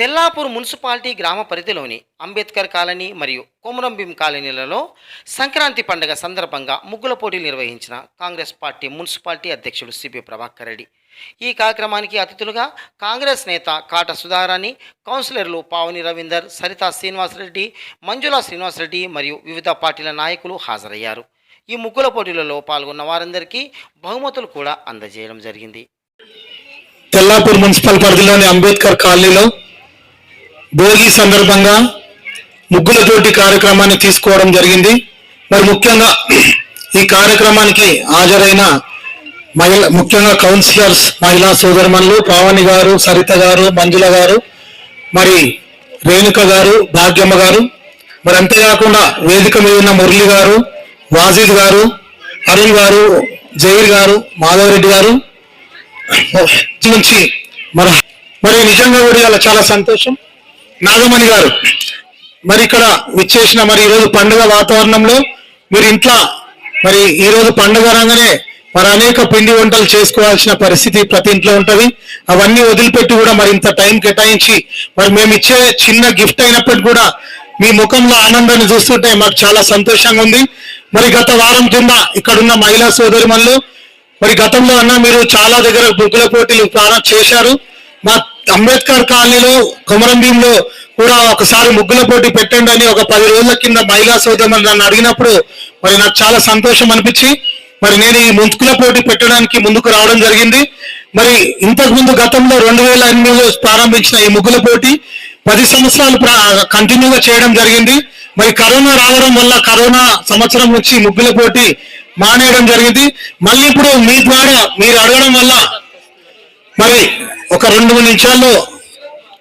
Tellapur municipality గ్రామ పరిధిలోని Ambedkar colony మరియు కొమరంభీం కాలనీలలో సంక్రాంతి పండుగ సందర్భంగా ముగ్గుల పోటీలు నిర్వహించిన కాంగ్రెస్ పార్టీ మున్సిపాలిటీ అధ్యక్షుడు సిపి ప్రభాకర్ రెడ్డి. ఈ కార్యక్రమానికి అతిథులుగా కాంగ్రెస్ నేత కాట సుధారాణి కౌన్సిలర్లు పావని రవీందర్ సరితా శ్రీనివాసరెడ్డి మంజులా శ్రీనివాసరెడ్డి మరియు వివిధ పార్టీల నాయకులు హాజరయ్యారు. ఈ ముగ్గుల పోటీలలో పాల్గొన్న వారందరికీ బహుమతులు కూడా అందజేయడం జరిగింది. తెల్లాపూర్ మున్సిపల్ పరిధిలోని అంబేద్కర్ కాలనీలో భోగి సందర్భంగా ముగ్గుల పోటీ కార్యక్రమాన్ని తీసుకోవడం జరిగింది. మరి ముఖ్యంగా ఈ కార్యక్రమానికి హాజరైన మహిళ ముఖ్యంగా కౌన్సిలర్స్ మహిళా సోదరుమణులు పావని గారు సరిత గారు మంజుల గారు మరి రేణుక గారు భాగ్యమ్మ గారు మరి అంతేకాకుండా వేదిక మీద ఉన్న మురళి గారు వాజీద్ గారు అరుణ్ గారు జైర్ గారు మాధవరెడ్డి గారు. నుంచి మరి మరి నిజంగా కూడా చాలా సంతోషం. నాగమణి గారు మరి ఇక్కడ విచ్చేసిన మరి ఈరోజు పండుగ వాతావరణంలో మీరు ఇంట్లో మరి ఈరోజు పండుగ రంగనే మరి అనేక పిండి వంటలు చేసుకోవాల్సిన పరిస్థితి ప్రతి ఇంట్లో ఉంటుంది. అవన్నీ వదిలిపెట్టి కూడా మరి ఇంత టైం కేటాయించి మరి మేము ఇచ్చే చిన్న గిఫ్ట్ అయినప్పటికీ కూడా మీ ముఖంలో ఆనందాన్ని చూస్తుంటే మాకు చాలా సంతోషంగా ఉంది. మరి గత వారం కింద ఇక్కడున్న మహిళా సోదరిమణులు మరి గతంలో అన్న మీరు చాలా దగ్గర ముగ్గుల పోటీలు ప్రారంభ చేశారు. మా అంబేద్కర్ కాలనీలో కొమరంభీంలో కూడా ఒకసారి ముగ్గుల పోటీ పెట్టండి అని ఒక పది రోజుల కింద మహిళా సోదరులు నన్ను అడిగినప్పుడు మరి నాకు చాలా సంతోషం అనిపించి మరి నేను ఈ ముగ్గుల పోటీ పెట్టడానికి ముందుకు రావడం జరిగింది. మరి ఇంతకు ముందు గతంలో రెండు వేల ఎనిమిదిలో ప్రారంభించిన ఈ ముగ్గుల పోటీ పది సంవత్సరాలు కంటిన్యూగా చేయడం జరిగింది. మరి కరోనా రావడం వల్ల కరోనా సంవత్సరం నుంచి ముగ్గుల పోటీ మానేయడం జరిగింది. మళ్ళీ ఇప్పుడు మీ ద్వారా మీరు అడగడం వల్ల మరి ఒక రెండు మూడు నిమిషాల్లో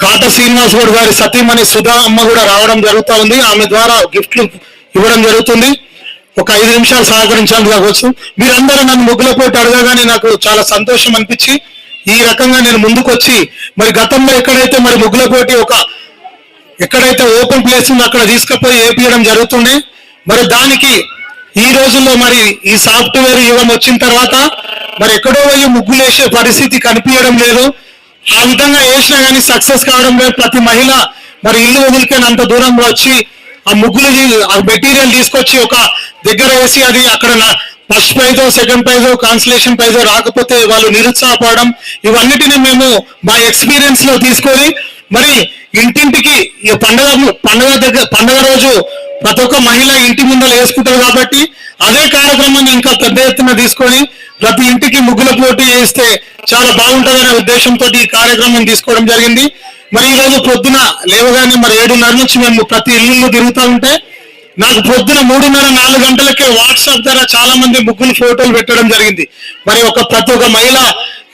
కాట శ్రీనివాస్ గౌడ్ గారి సతీమణి సుధా అమ్మ కూడా రావడం జరుగుతూ ఉంది. ఆమె ద్వారా గిఫ్ట్లు ఇవ్వడం జరుగుతుంది. ఒక ఐదు నిమిషాలు సహకరించాలి కావచ్చు. మీరందరూ నన్ను ముగ్గుల పోటీ అడగగానే నాకు చాలా సంతోషం అనిపించి ఈ రకంగా నేను ముందుకొచ్చి మరి గతంలో ఎక్కడైతే మరి ముగ్గుల పోటీ ఒక ఎక్కడైతే ఓపెన్ ప్లేస్ ఉందో అక్కడ తీసుకుపోయి ఏపీయడం జరుగుతుండే. మరి దానికి ఈ రోజుల్లో మరి ఈ సాఫ్ట్వేర్ యుగం వచ్చిన తర్వాత మరి ఎక్కడో పోయి ముగ్గులు వేసే పరిస్థితి కనిపించడం లేదు. ఆ విధంగా వేసినా కానీ సక్సెస్ కావడం లేదు. ప్రతి మహిళ మరి ఇల్లు వదిలికొని అంత దూరంలో వచ్చి ఆ ముగ్గులు ఆ మెటీరియల్ తీసుకొచ్చి ఒక దగ్గర వేసి అది అక్కడ ఫస్ట్ ప్రైజో సెకండ్ ప్రైజో కాన్సలేషన్ ప్రైజో రాకపోతే వాళ్ళు నిరుత్సాహపడడం ఇవన్నిటిని మేము మా ఎక్స్పీరియన్స్లో తీసుకొని మరి ఇంటింటికి ఈ పండగ పండగ దగ్గర పండగ రోజు ప్రతి ఒక్క మహిళ ఇంటి ముందర వేసుకుంటారు కాబట్టి అదే కార్యక్రమాన్ని ఇంకా పెద్ద ఎత్తున తీసుకొని ప్రతి ఇంటికి ముగ్గుల పోటీ చేస్తే చాలా బాగుంటుందనే ఉద్దేశంతో ఈ కార్యక్రమం తీసుకోవడం జరిగింది. మరి ఈ రోజు పొద్దున లేవగానే మరి ఏడున్నర నుంచి మేము ప్రతి ఇల్లు తిరుగుతూ ఉంటే నాకు పొద్దున మూడున్నర నాలుగు గంటలకే వాట్సాప్ ద్వారా చాలా మంది ముగ్గులు ఫోటోలు పెట్టడం జరిగింది. మరి ఒక ప్రతి ఒక్క మహిళ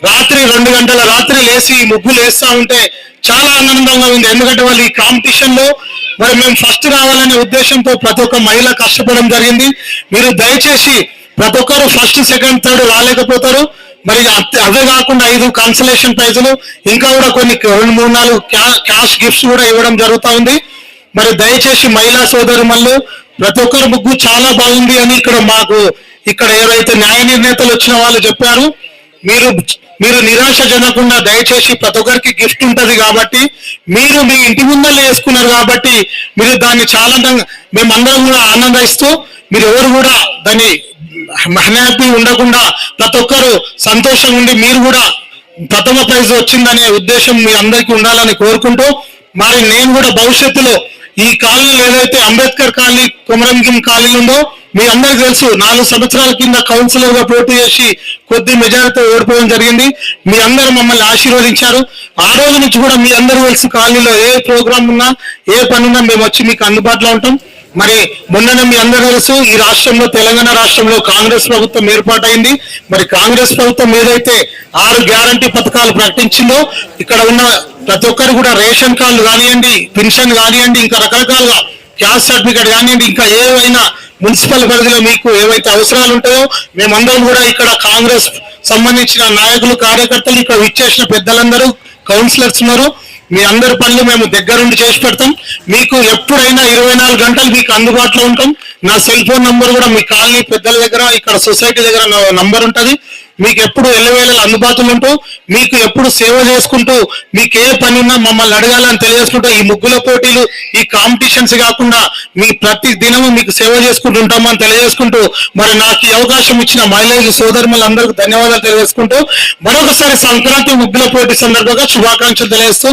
రాత్రి రెండు గంటల రాత్రి లేచి ముగ్గులు వేస్తా ఉంటే చాలా ఆనందంగా ఉంది. ఎందుకంటే వాళ్ళు ఈ కాంపిటీషన్లో మరి మేము ఫస్ట్ రావాలనే ఉద్దేశంతో ప్రతి ఒక్క మహిళ కష్టపడడం జరిగింది. మీరు దయచేసి ప్రతి ఒక్కరు ఫస్ట్ సెకండ్ థర్డ్ రాలేకపోతారు. మరి అదే అవే కాకుండా ఐదు కన్సలేషన్ ప్రైజులు ఇంకా కూడా కొన్ని రెండు మూడు నాలుగు క్యాష్ గిఫ్ట్స్ కూడా ఇవ్వడం జరుగుతూ ఉంది. మరి దయచేసి మహిళా సోదరుమల్లు ప్రతి ఒక్కరు ముగ్గు చాలా బాగుంది అని ఇక్కడ మాకు ఇక్కడ ఏవైతే న్యాయ నిర్ణేతలు వచ్చిన వాళ్ళు చెప్పారు మీరు మీరు నిరాశ చెందకుండా దయచేసి ప్రతి ఒక్కరికి గిఫ్ట్ ఉంటది కాబట్టి మీరు మీ ఇంటి ముందర వేసుకున్నారు కాబట్టి మీరు దాన్ని చాలా మేమందరం కూడా ఆనందిస్తూ మీరు ఎవరు కూడా దాన్ని హ్యాపీ ఉండకుండా ప్రతి ఒక్కరు సంతోషంగా ఉండి మీరు కూడా ప్రథమ ప్రైజ్ వచ్చిందనే ఉద్దేశం మీ అందరికీ ఉండాలని కోరుకుంటూ మరి నేను కూడా భవిష్యత్తులో ఈ కాలనీలు ఏదైతే అంబేద్కర్ కాలనీ కొమరంగిం కాలనీ ఉందో మీ అందరికి తెలుసు నాలుగు సంవత్సరాల కింద కౌన్సిలర్గా పోటీ చేసి కొద్ది మెజారిటీ ఓడిపోవడం జరిగింది. మీ అందరు మమ్మల్ని ఆశీర్వదించారు. ఆ రోజు నుంచి కూడా మీ అందరూ తెలుసు కాలనీలో ఏ ప్రోగ్రామ్ ఉన్నా ఏ పని ఉన్నా మేము వచ్చి మీకు అందుబాటులో ఉంటాం. మరి మొన్ననే మీ అందరూ తెలుసు ఈ రాష్ట్రంలో తెలంగాణ రాష్ట్రంలో కాంగ్రెస్ ప్రభుత్వం ఏర్పాటైంది. మరి కాంగ్రెస్ ప్రభుత్వం ఏదైతే ఆరు గ్యారంటీ పథకాలు ప్రకటించిందో ఇక్కడ ఉన్న ప్రతి ఒక్కరు కూడా రేషన్ కార్డులు కానివ్వండి పెన్షన్ కానివ్వండి ఇంకా రకరకాలుగా క్యాస్ట్ సర్టిఫికేట్ కానివ్వండి ఇంకా ఏవైనా మున్సిపల్ పరిధిలో మీకు ఏవైతే అవసరాలు ఉంటాయో మేమందరం కూడా ఇక్కడ కాంగ్రెస్ సంబంధించిన నాయకులు కార్యకర్తలు ఇక్కడ విచ్చేసిన పెద్దలందరూ కౌన్సిలర్స్ ఉన్నారు. మీ అందరి పనులు మేము దగ్గరుండి చేసి పెడతాం. మీకు ఎప్పుడైనా ఇరవై నాలుగు గంటలు మీకు అందుబాటులో ఉంటాం. నా సెల్ ఫోన్ నంబర్ కూడా మీ కాలనీ పెద్దల దగ్గర ఇక్కడ సొసైటీ దగ్గర నంబర్ ఉంటుంది. మీకు ఎప్పుడు ఎల్లవేళలు అందుబాటులో ఉంటూ మీకు ఎప్పుడు సేవ చేసుకుంటూ మీకు ఏ పని ఉన్నా మమ్మల్ని అడగాలని తెలియజేసుకుంటూ ఈ ముగ్గుల పోటీలు ఈ కాంపిటీషన్స్ కాకుండా మీ ప్రతి దినము మీకు సేవ చేసుకుంటూ ఉంటామని తెలియజేసుకుంటూ మరి నాకు ఈ అవకాశం ఇచ్చిన మైలేజ్ సోదరులందరికీ ధన్యవాదాలు తెలియజేసుకుంటూ మరొకసారి సంక్రాంతి ముగ్గుల పోటీ సందర్భంగా శుభాకాంక్షలు తెలియజేస్తూ